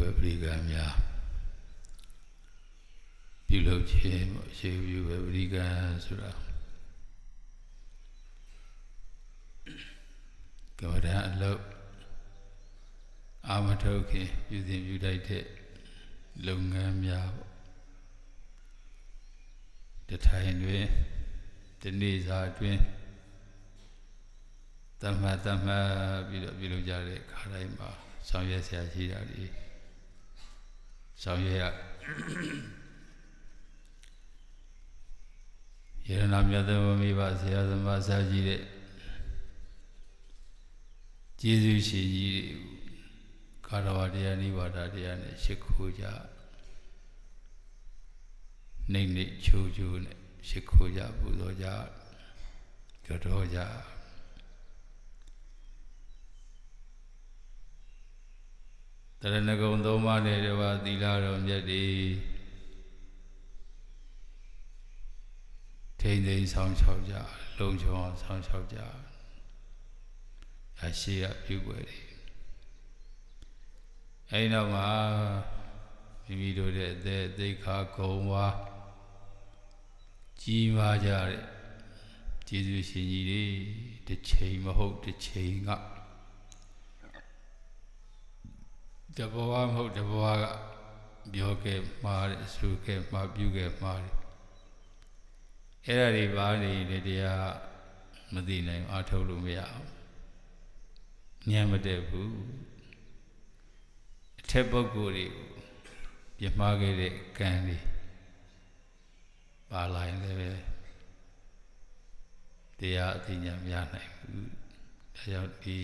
ဝပရိကံများပြုလုပ်ခြင်းပေါ့ရှေးပြုဝပရိကံဆိုတာကမ္ဘာတအလုပ်အာမထုတ်ခင်ပြုစဉ်ပြုတိုက်တဲ့လုပ်ငန်းများပေါ့တထိုင်တွင်ဒီနေ့စာအတွင်းတမတ်တမတ်ပြီးတော့ပြုလုပ်ကြတဲ့ခါတိုင်းမှာ ဆောင်ရွက်ဆရာရှိတာဒီဆောင်ရွက်ရယရနာမြတ်သောမိဘဆရာသမားစာကြီးတဲ့ကျေးဇူးရှင်ကြီးတွေကာရဝတရားနိဗ္ဗာန်တရားနဲ့ရှိခိုးကြနေနေချိုးချိုးနဲ့ရှိခိုးကြပူဇော်ကြကြောတော်ကြ တရဏဂုံသုံးပါးနဲ့တပါးသီလတော်မြတ်ဒီထိမ့်သိမ်းဆောင်ချောက်ကြလုံချုံအောင်ဆောင်ချောက်ကြအရှိရပြုွယ်တယ်အဲဒီနောက်မှာမိမိတို့ရဲ့အသက်သိခါဂုံဝါကြီးမားကြတဲ့ကျေးဇူးရှင်ကြီးတွေတစ်ချိန်မဟုတ်တစ်ချိန်က တဘဝမဟုတ်တဘဝကပြောခဲ့မှားတယ်ဆိုခဲ့မှားပြုခဲ့မှားတယ်အဲ့ဒါတွေဘာနေလဲတရားမသိနိုင်အားထုတ်လို့မရအောင်ဉာဏ်မတည့်ဘူးအထက်ပုဂ္ဂိုလ်တွေကိုပြမှားခဲ့တဲ့ကံတွေပါလာရင်လည်းပဲတရားအသိဉာဏ်မရနိုင်ဘူးဒါကြောင့်ဒီ